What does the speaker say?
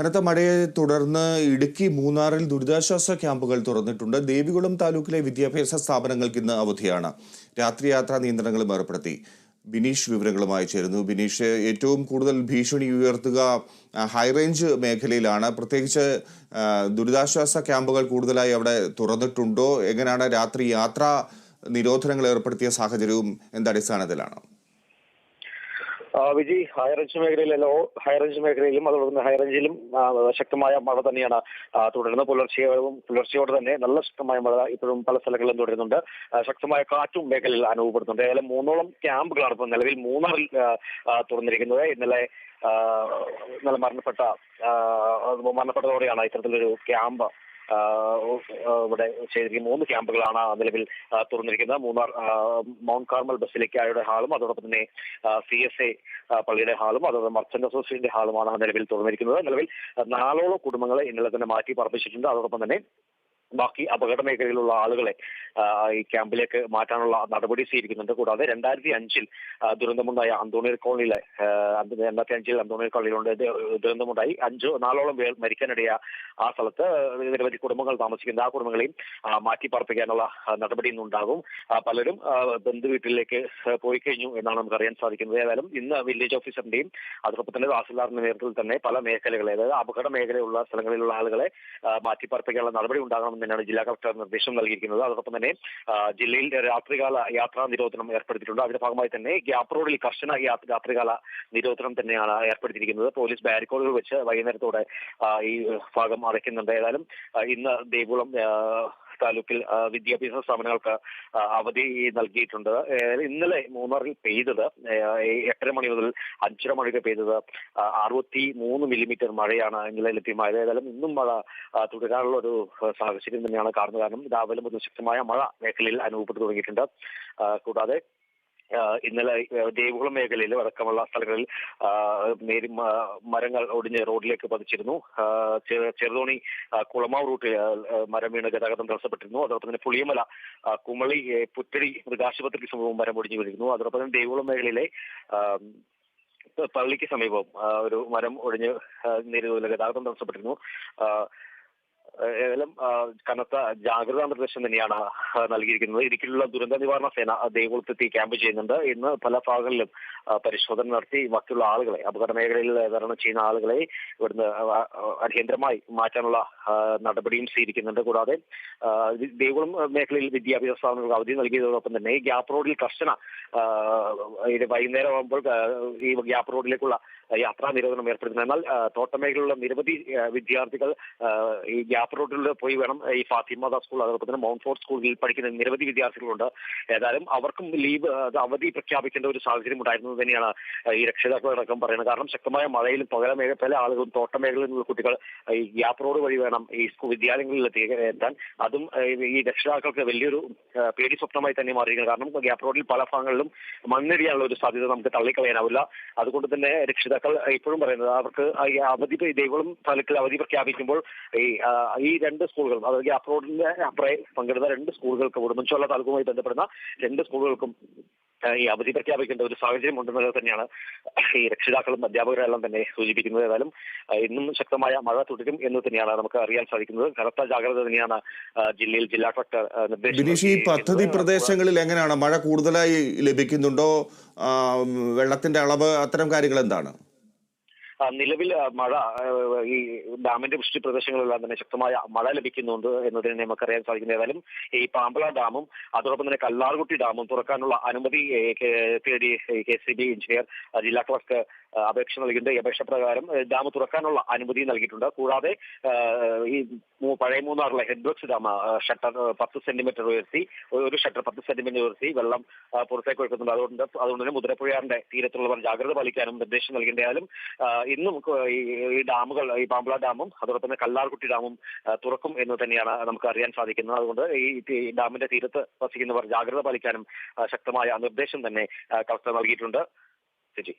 കനത്ത മഴയെ തുടർന്ന് ഇടുക്കി മൂന്നാറിൽ ദുരിതാശ്വാസ ക്യാമ്പുകൾ തുറന്നിട്ടുണ്ട്. ദേവികുളം താലൂക്കിലെ വിദ്യാഭ്യാസ സ്ഥാപനങ്ങൾക്ക് ഇന്ന് അവധിയാണ്. രാത്രി യാത്രാ നിയന്ത്രണങ്ങളും ഏർപ്പെടുത്തി. ബിനീഷ് വിവരങ്ങളുമായി ചേരുന്നു. ബിനീഷ് ഏറ്റവും കൂടുതൽ ഭീഷണി ഉയർത്തുക ഹൈറേഞ്ച് മേഖലയിലാണ്. പ്രത്യേകിച്ച് ദുരിതാശ്വാസ ക്യാമ്പുകൾ കൂടുതലായി അവിടെ തുറന്നിട്ടുണ്ടോ? എങ്ങനെയാണ് രാത്രി യാത്രാ നിരോധനങ്ങൾ ഏർപ്പെടുത്തിയ സാഹചര്യവും? എന്തടിസ്ഥാനത്തിലാണ് ആ, വിജി ഹൈറേഞ്ച് മേഖലയിലോ ഹൈറേഞ്ച് മേഖലയിലും അതോടൊപ്പം ഹൈറേഞ്ചിലും ശക്തമായ മഴ തന്നെയാണ് തുടരുന്നത്. പുലർച്ചെയും പുലർച്ചയോടെ തന്നെ നല്ല ശക്തമായ മഴ ഇപ്പോഴും പല സ്ഥലങ്ങളിലും തുടരുന്നുണ്ട്. ശക്തമായ കാറ്റും മേഖലയിൽ അനുഭവപ്പെടുന്നുണ്ട്. ഏതായാലും മൂന്നോളം ക്യാമ്പുകളാണ് ഇപ്പോൾ നിലവിൽ മൂന്നാറിൽ തുറന്നിരിക്കുന്നത്. ഇന്നലെ ഇന്നലെ മരണപ്പെട്ട മരണപ്പെട്ടതോടെയാണ് ഇത്തരത്തിലൊരു ക്യാമ്പ് ഇവിടെ ചെയ്തിരിക്കുന്ന മൂന്ന് ക്യാമ്പുകളാണ് നിലവിൽ തുറന്നിരിക്കുന്നത്. മൂന്നാർ മൗണ്ട് കാർമൽ ബസിലിക്കായുടെ ഹാളും അതോടൊപ്പം തന്നെ സി എസ് എ പള്ളിയുടെ ഹാളും അതോടൊപ്പം മർച്ചന്റ് അസോസിയേഷന്റെ ഹാളുമാണ് നിലവിൽ തുറന്നിരിക്കുന്നത്. നിലവിൽ നാലോളം കുടുംബങ്ങളെ ഇന്നലെ തന്നെ മാറ്റി പാർപ്പിച്ചിട്ടുണ്ട് അതോടൊപ്പം തന്നെ ബാക്കി അപകട മേഖലയിലുള്ള ആളുകളെ ഈ ക്യാമ്പിലേക്ക് മാറ്റാനുള്ള നടപടി സ്വീകരിക്കുന്നുണ്ട്. കൂടാതെ രണ്ടായിരത്തി അഞ്ചിൽ ദുരന്തമുണ്ടായ അന്തോണിയർ കോളനിയിലെ രണ്ടായിരത്തി അഞ്ചിൽ അന്തോണിയർ കോളനിയിലുണ്ട്. ദുരന്തമുണ്ടായി. അഞ്ചോ നാലോളം പേർ മരിക്കാനിടയ ആ സ്ഥലത്ത് നിരവധി കുടുംബങ്ങൾ താമസിക്കുന്ന ആ കുടുംബങ്ങളെയും മാറ്റി പാർപ്പിക്കാനുള്ള നടപടി ഇന്നുണ്ടാകും പലരും ബന്ധു വീട്ടിലേക്ക് പോയി കഴിഞ്ഞു എന്നാണ് നമുക്ക് അറിയാൻ സാധിക്കുന്നത്. ഏതായാലും ഇന്ന് വില്ലേജ് ഓഫീസറിന്റെയും അതോടൊപ്പം തന്നെ തഹസിൽദാറിന്റെ നേതൃത്വത്തിൽ തന്നെ പല മേഖലകളെ അതായത് അപകട മേഖലയുള്ള സ്ഥലങ്ങളിലുള്ള ആളുകളെ മാറ്റി പാർപ്പിക്കാനുള്ള നടപടി ഉണ്ടാകണമെന്ന് തന്നെയാണ് ജില്ലാ കളക്ടർ നിർദ്ദേശം നൽകിയിരിക്കുന്നത്. അതോടൊപ്പം തന്നെ ജില്ലയിൽ രാത്രികാല യാത്രാ നിരോധനം ഏർപ്പെടുത്തിയിട്ടുണ്ട്. അതിന്റെ ഭാഗമായി തന്നെ ഗ്യാപ് റോഡിൽ കർശന രാത്രികാല നിരോധനം തന്നെയാണ് ഏർപ്പെടുത്തിയിരിക്കുന്നത്. പോലീസ് ബാരിക്കോഡുകൾ വെച്ച് വൈകുന്നേരത്തോടെ ഈ ഭാഗം അടയ്ക്കുന്നുണ്ട്. ഏതായാലും ഇന്ന് ദേവികുളം താലൂക്കിൽ വിദ്യാഭ്യാസ സ്ഥാപനങ്ങൾക്ക് അവധി നൽകിയിട്ടുണ്ട്. ഇന്നലെ മൂന്നാറിൽ പെയ്തത് എട്ടര മണി മുതൽ അഞ്ചര മണി വരെ പെയ്തത് അറുപത്തി മൂന്ന് മില്ലിമീറ്റർ മഴയാണ് ഇന്നലെ ലഭ്യമായത്. ഏതായാലും ഇന്നും മഴ തുടരാനുള്ള ഒരു സാഹചര്യം തന്നെയാണ് കാണുന്നത് കാരണം രാവിലെ മുതൽ ശക്തമായ മഴ മേഖലയിൽ അനുഭവപ്പെട്ടു തുടങ്ങിയിട്ടുണ്ട്. കൂടാതെ ഇന്നലെ ദേവികുളം മേഖലയിൽ അടക്കമുള്ള സ്ഥലങ്ങളിൽ നേരി മരങ്ങൾ ഒടിഞ്ഞ് റോഡിലേക്ക് പതിച്ചിരുന്നു. ചെറുതോണി കുളമാവ് റൂട്ടിൽ മരം വീണ് ഗതാഗതം തടസ്സപ്പെട്ടിരുന്നു. അതോടൊപ്പം തന്നെ പുളിയമല കുമളി പുത്തിരി മൃഗാശുപത്രിക്ക് സമീപം മരം ഒടിഞ്ഞു വീണിരുന്നു. അതോടൊപ്പം തന്നെ ദേവികുളം മേഖലയിലെ പള്ളിക്ക് സമീപം ഒരു മരം ഒടിഞ്ഞ് നിരവധി ഗതാഗതം തടസ്സപ്പെട്ടിരുന്നു. ഏതായാലും കനത്ത ജാഗ്രതാ നിർദ്ദേശം തന്നെയാണ് നൽകിയിരിക്കുന്നത്. ഇടുക്കിയിലുള്ള ദുരന്ത നിവാരണ സേന ദേവകുളത്തെത്തി ക്യാമ്പ് ചെയ്യുന്നുണ്ട്. ഇന്ന് പല ഭാഗങ്ങളിലും പരിശോധന നടത്തി ബാക്കിയുള്ള ആളുകളെ അപകട മേഖലയിൽ തരണം ചെയ്യുന്ന ആളുകളെ ഇവിടുന്ന് അടിയന്തരമായി മാറ്റാനുള്ള നടപടിയും സ്വീകരിക്കുന്നുണ്ട്. കൂടാതെ ആ, മേഖലയിൽ വിദ്യാഭ്യാസ സ്ഥാപനങ്ങൾക്ക് അവധി നൽകിയതോടൊപ്പം തന്നെ ഗ്യാപ്പ് റോഡിൽ കർശന വൈകുന്നേരം ആകുമ്പോൾ ഈ ഗ്യാപ്പ് റോഡിലേക്കുള്ള യാത്രാ നിരോധനം ഏർപ്പെടുത്തുന്നത് എന്നാൽ തോട്ടമേഖലയിലുള്ള നിരവധി വിദ്യാർത്ഥികൾ ഈ ഗ്യാപ്പ് റോഡിൽ പോയി വേണം ഈ ഫാത്തിമ സ്കൂൾ അതോടൊപ്പം തന്നെ മൗണ്ട് ഫോർട്ട് സ്കൂളിൽ പഠിക്കുന്ന നിരവധി വിദ്യാർത്ഥികളുണ്ട്. ഏതായാലും അവർക്കും ലീവ് അവധി പ്രഖ്യാപിക്കേണ്ട ഒരു സാഹചര്യം ഉണ്ടായിരുന്നത് തന്നെയാണ് ഈ രക്ഷിതാക്കളടക്കം പറയുന്നത്. കാരണം ശക്തമായ മഴയിലും പകല മേഖല പല ആളുകളും തോട്ടമേഖലയിൽ നിന്നുള്ള കുട്ടികൾ ഈ ഗ്യാപ്പ് റോഡ് വഴി വേണം ഈ സ്കൂൾ വിദ്യാലയങ്ങളിൽ എത്തി എത്താൻ അതും ഈ രക്ഷിതാക്കൾക്ക് വലിയൊരു പേടി സ്വപ്നമായി തന്നെ മാറിയിരിക്കുന്നത് കാരണം ഗ്യാപ്പ് റോഡിൽ പല ഭാഗങ്ങളിലും മണ്ണിടിയാനുള്ള ഒരു സാധ്യത നമുക്ക് തള്ളിക്കളയാനാവില്ല. അതുകൊണ്ട് തന്നെ രക്ഷിതാക്കൾ ഇപ്പോഴും പറയുന്നത് അവർക്ക് അവധി ദൈവങ്ങളും തലത്തിൽ അവധി പ്രഖ്യാപിക്കുമ്പോൾ ഈ ഈ രണ്ട് സ്കൂളുകളും അതായത് അപ്രോഡിന്റെ അപ്പുറം പങ്കെടുത്ത രണ്ട് സ്കൂളുകൾക്കും ഉടുമ്പൻചോല താലൂക്കുമായി ബന്ധപ്പെടുന്ന രണ്ട് സ്കൂളുകൾക്കും ഈ അവധി പ്രഖ്യാപിക്കേണ്ട ഒരു സാഹചര്യം ഉണ്ടെന്നത് തന്നെയാണ് ഈ രക്ഷിതാക്കളും അധ്യാപകരും എല്ലാം തന്നെ സൂചിപ്പിക്കുന്നത്. ഏതായാലും ഇന്നും ശക്തമായ മഴ തുടരും എന്ന് തന്നെയാണ് നമുക്ക് അറിയാൻ സാധിക്കുന്നത്. കനത്ത ജാഗ്രത തന്നെയാണ് ജില്ലയിൽ ജില്ലാ കളക്ടർ നിർദ്ദേശിച്ചത് നിർദ്ദേശം ഈ പദ്ധതി പ്രദേശങ്ങളിൽ എങ്ങനെയാണ് മഴ കൂടുതലായി ലഭിക്കുന്നുണ്ടോ? വെള്ളത്തിന്റെ അളവ് അത്തരം കാര്യങ്ങൾ എന്താണ്? നിലവിൽ മഴ ഈ ഡാമിന്റെ വൃഷ്ടി പ്രദേശങ്ങളിലെല്ലാം തന്നെ ശക്തമായ മഴ ലഭിക്കുന്നുണ്ട് എന്നതിന് നമുക്കറിയാൻ സാധിക്കുന്നത് ഏതായാലും ഈ പാമ്പള ഡാമും അതോടൊപ്പം തന്നെ കല്ലാർകുട്ടി ഡാമും തുറക്കാനുള്ള അനുമതി തേടി കെ സി ബി എഞ്ചിനീയർ ജില്ലാ കളക്ടർ അപേക്ഷ നൽകിയിട്ടുണ്ട് ഈ അപേക്ഷ പ്രകാരം ഡാം തുറക്കാനുള്ള അനുമതി നൽകിയിട്ടുണ്ട്. കൂടാതെ ഈ പഴയ മൂന്നാറിലെ ഹെഡ്ബോക്സ് ഡാം ഷട്ടർ പത്ത് സെന്റിമീറ്റർ ഉയർത്തി ഒരു ഷട്ടർ പത്ത് സെന്റിമീറ്റർ ഉയർത്തി വെള്ളം പുറത്തേക്ക് ഒഴുക്കുന്നുണ്ട്. അതുകൊണ്ട് അതുകൊണ്ട് തന്നെ മുദ്രപ്പുഴയാറിന്റെ തീരത്തുള്ളവർ ജാഗ്രത പാലിക്കാനും നിർദ്ദേശം നൽകേണ്ടതായാലും ഇന്നും ഈ ഡാമുകൾ ഈ പാമ്പള ഡാമും അതോടൊപ്പം തന്നെ കല്ലാർകുട്ടി ഡാമും തുറക്കും എന്ന് തന്നെയാണ് നമുക്ക് അറിയാൻ സാധിക്കുന്നത്. അതുകൊണ്ട് ഈ ഡാമിന്റെ തീരത്ത് വസിക്കുന്നവർ ജാഗ്രത പാലിക്കാനും ശക്തമായ നിർദ്ദേശം തന്നെ കളക്ടർ നൽകിയിട്ടുണ്ട്. ശരി